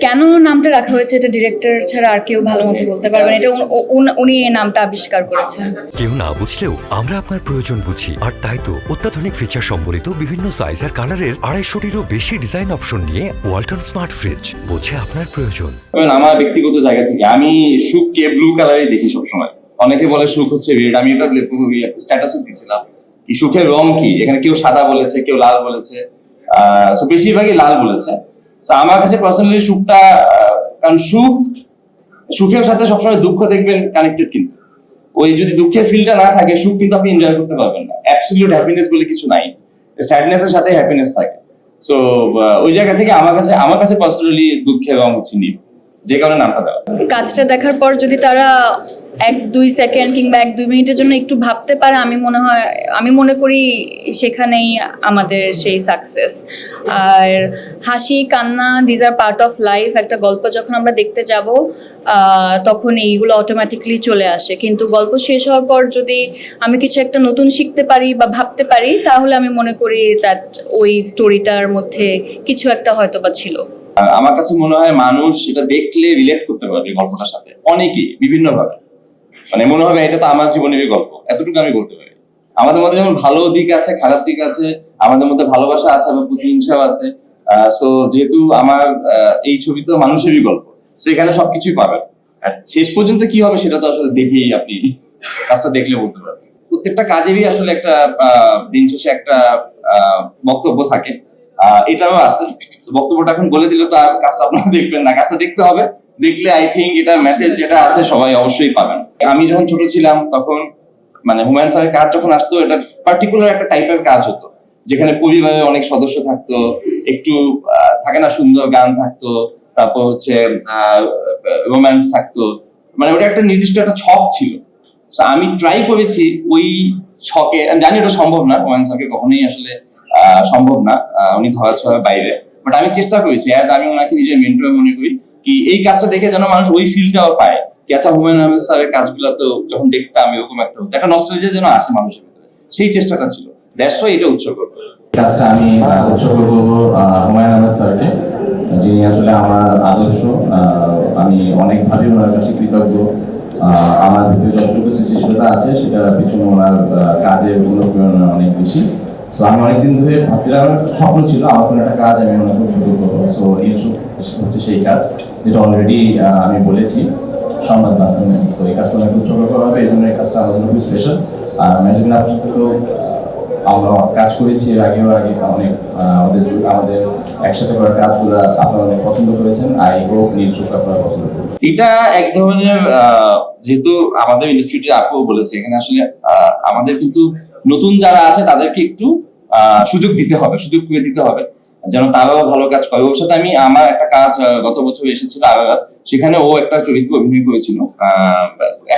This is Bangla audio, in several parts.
কেন নামটা রাখা হয়েছে? এটা ডিরেক্টর ছাড়া আর কেউ ভালো মতো বলতে পারবেন এটা উন- এই নামটা আবিষ্কার করেছেন। কেউ না বুঝলেও আমরা আপনার প্রয়োজন বুঝি। আর তাই তো অত্যাধুনিক ফিচার সম্বলিত বিভিন্ন সাইজ আর কালারের আড়াইশোটিরও বেশি ডিজাইন অপশন নিয়ে ওয়ালটন স্মার্ট ফ্রিজ বোঝে আপনার প্রয়োজন। আমার ব্যক্তিগত জায়গা থেকে আমি সুখকে ব্লু কালারে দেখি সবসময়। অনেকে বলে সুখ হচ্ছে রেড আমি এটা স্ট্যাটাসও দিছিলাম। কি সুখের রং কি? এখানে কেউ সাদা বলেছে কেউ লাল বলেছে। সো বেশিরভাগই লাল বলেছে। আমার কাছে পার্সোনালি সুখটা কারণ সুখ, সুখের সাথে সবসময় দুঃখ দেখবেন কানেক্টেড কিন্তু। ওই যদি দুঃখের ফিলটা না থাকে, সুখ কিন্তু আপনি এনজয় করতে পারবেন না। অ্যাবসলিউট হ্যাপিনেস বলে কিছু নাই। স্যাডনেস এর সাথে হ্যাপিনেস থাকে। সো ওই জায়গা থেকে আমার কাছে আমার কাছে পার্সোনালি দুঃখের রং হচ্ছে নীল যে কারণে নামটা দেওয়া। কাজটা দেখার পর যদি তারা এক, দুই সেকেন্ড কিংবা এক, দুই মিনিটের জন্য একটু ভাবতে পারে, আমি মনে হয়, আমি মনে করি সেখানেই আমাদের সেই সাকসেস আর হাসি, কান্না these are part of life একটা গল্প যখন আমরা দেখতে যাব তখন এইগুলো অটোমেটিকলি চলে আসে। কিন্তু গল্প শেষ হওয়ার পর যদি আমি কিছু একটা নতুন শিখতে পারি বা ভাবতে পারি, তাহলে আমি মনে করি দ্যাট ওই স্টোরিটার মধ্যে কিছু একটা হয়তো বা ছিল আমার কাছে মনে হয় মানুষ এটা দেখলে রিলেট করতে পারবে গল্পটার সাথে। অনেকেই বিভিন্ন ভাবে মানে মনে হবে এটা তো আমার জীবনেরই গল্প। এতটুকু আমি বলতে পারি। আমাদের মধ্যে যেমন ভালো দিক আছে, খারাপ দিক আছে, আমাদের মধ্যে ভালোবাসা আছে, আবার প্রতিহিংসাও আছে। সো যেহেতু আমার এই ছবি তো মানুষেরই গল্প তো এখানে সবকিছুই পাবেন। শেষ পর্যন্ত কি হবে সেটা তো আসলে দেখেই আপনি কাজটা দেখলে বলতে পারবেন। প্রত্যেকটা কাজেরই আসলে একটা দিন শেষে একটা বক্তব্য থাকে। এটাও আছে। বক্তব্যটা এখন বলে দিলে তো আর কাজটা আপনারা দেখবেন না। কাজটা দেখতে হবে। দেখলে আই থিঙ্ক এটা মেসেজ যেটা আছে সবাই অবশ্যই পাবেন। আমি যখন ছোট ছিলাম তখন মানে হুমায়ুন স্যারের কাজ যখন আসতো, এটা পার্টিকুলার একটা টাইপের কাজ হতো। যেখানে পরিবারের অনেক সদস্য থাকতো, একটু থাকে না সুন্দর গান থাকতো, তারপর হচ্ছে রোম্যান্স থাকতো। মানে ওটা একটা নির্দিষ্ট একটা ছক ছিল। আমি ট্রাই করেছি ওই ছকে জানি ওটা সম্ভব না, হুমায়ুন স্যারকে কখনোই আসলে সম্ভব না উনি ধরা ছোঁয়ার বাইরে। বাট আমি চেষ্টা করেছি অ্যাজ আমি ওনাকে নিজের মেন্টর মনে করি কি এই কাজটা দেখে যেন মানুষ ওই ফিলটাও পায় কি আচ্ছা হুমায়ুন আহমেদ স্যারের কাজগুলো তো যখন দেখতাম এরকম একটা হতো। একটা নস্টালজিয়া যেন আসে মানুষের ভিতরে। সেই চেষ্টাটা ছিল। দ্যাটস ওয়াই এটা উৎসর্গ কাজটা আমি উৎসর্গ করব হুমায়ুন আহমেদ স্যারকে, যিনি আসলে আমার আদর্শ আমি অনেকভাবে ওনার কাছে কৃতজ্ঞ। আমার ভিতরে যতটুকু সৃষ্টিশীলতা আছে সেটা পিছনে ওনার কাজের অনুপ্রেরণা অনেক বেশি। সো আমি অনেকদিন ধরে ভাবছিলাম, স্বপ্ন ছিল আমার কোনো একটা কাজ, আমি উৎসর্গ করব। সো এই হচ্ছে সেই কাজ যেটা অলরেডি আমি বলেছি সংবাদ মাধ্যমে। সো এই কাজটা অনেক করা হবে, এই জন্য এই কাজটা আমার জন্য খুব স্পেশাল আর আমরা কাজ করেছি, এর আগেও আগে অনেক আমাদের আমাদের একসাথে করা কাজগুলো আপনারা অনেক পছন্দ করেছেন। নির্চুক আপনারা পছন্দ করবেন। এটা এক ধরনের যেহেতু আমাদের আপু বলেছে, এখানে আসলে আমাদের কিন্তু নতুন যারা আছে, তাদেরকে একটু সুযোগ দিতে হবে, সুযোগ করে দিতে হবে, যেন তারাও ভালো কাজ করে ওর সাথে আমি, আমার একটা কাজ গত বছর এসেছিল আরারাত সেখানে ও একটা চরিত্র অভিনয় করেছিল।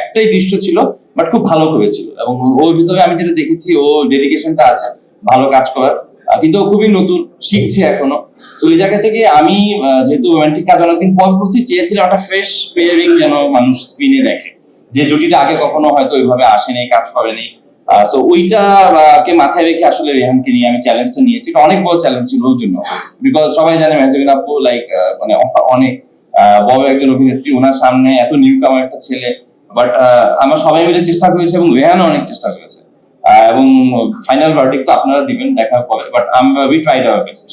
একটাই দৃশ্য ছিল, বাট খুব ভালো করেছিল। এবং ওর ভিতরে আমি যেটা দেখেছি, ও ডেডিকেশনটা আছে, ভালো কাজ করার। কিন্তু ও খুবই নতুন, শিখছে এখনও। তো এই জায়গা থেকে আমি যেহেতু রোমান্টিক কাজ অনেকদিন পর করছি, চেয়েছিলাম একটা ফ্রেশ পেয়ারিং যেন মানুষ স্ক্রিনে দেখে। যে জুটিটা আগে কখনো হয়তো ওইভাবে আসেনি, কাজ করেনি সো ওইটা কে মাথায় রেখে আসলে রেহানকে নিয়ে আমি চ্যালেঞ্জটা নিয়েছি। এটা অনেক বড় চ্যালেঞ্জ ছিল ওর জন্য। বিকজ সবাই জানে মেহজাবিন আপু লাইক মানে অনেক বড় একজন অভিনেত্রী। ওনার সামনে এত নিউ কামার একটা ছেলে। বাট আমরা সবাই মিলে চেষ্টা করেছি এবং রেহানও অনেক চেষ্টা করেছে। এবং ফাইনাল ভার্ডিক তো আপনারা দিবেন দেখার পরে। বাট আমরা উই ট্রাইড আওয়ার বেস্ট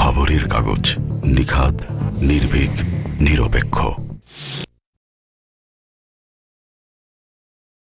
খবরের কাগজ নিখাদ, নির্ভীক, নিরপেক্ষ।